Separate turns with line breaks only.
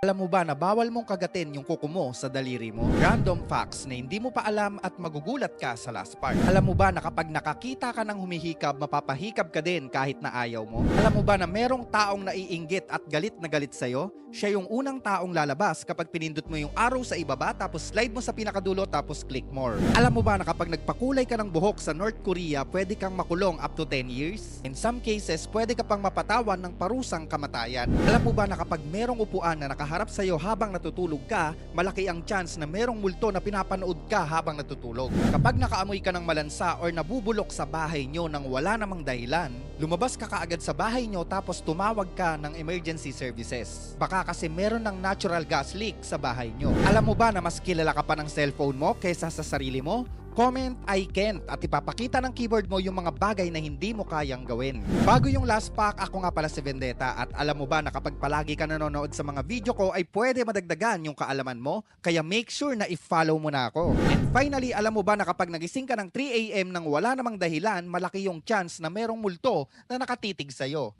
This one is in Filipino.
Alam mo ba na bawal mong kagatin yung kuko mo sa daliri mo? Random facts na hindi mo pa alam at magugulat ka sa last part. Alam mo ba na kapag nakakita ka ng humihikab, mapapahikab ka din kahit na ayaw mo? Alam mo ba na merong taong naiinggit at galit na galit sa'yo? Siya yung unang taong lalabas kapag pinindot mo yung arrow sa ibaba tapos slide mo sa pinakadulo tapos click more. Alam mo ba na kapag nagpakulay ka ng buhok sa North Korea, pwede kang makulong up to 10 years? In some cases, pwede ka pang mapatawan ng parusang kamatayan. Alam mo ba na kapag merong upuan na nakaharap sa iyo habang natutulog ka, malaki ang chance na merong multo na pinapanood ka habang natutulog. Kapag nakaamoy ka ng malansa or nabubulok sa bahay nyo nang wala namang dahilan, lumabas ka kaagad sa bahay nyo tapos tumawag ka ng emergency services. Baka kasi meron ng natural gas leak sa bahay nyo. Alam mo ba na mas kilala ka pa ng cellphone mo kaysa sa sarili mo? Comment I can't at ipapakita ng keyboard mo yung mga bagay na hindi mo kayang gawin. Bago yung last pack, ako nga pala si Vendetta at alam mo ba na kapag palagi ka nanonood sa mga video ko ay pwede madagdagan yung kaalaman mo kaya make sure na i-follow mo na ako. And finally, alam mo ba na kapag nagising ka ng 3am nang wala namang dahilan, malaki yung chance na merong multo na nakatitig sa'yo.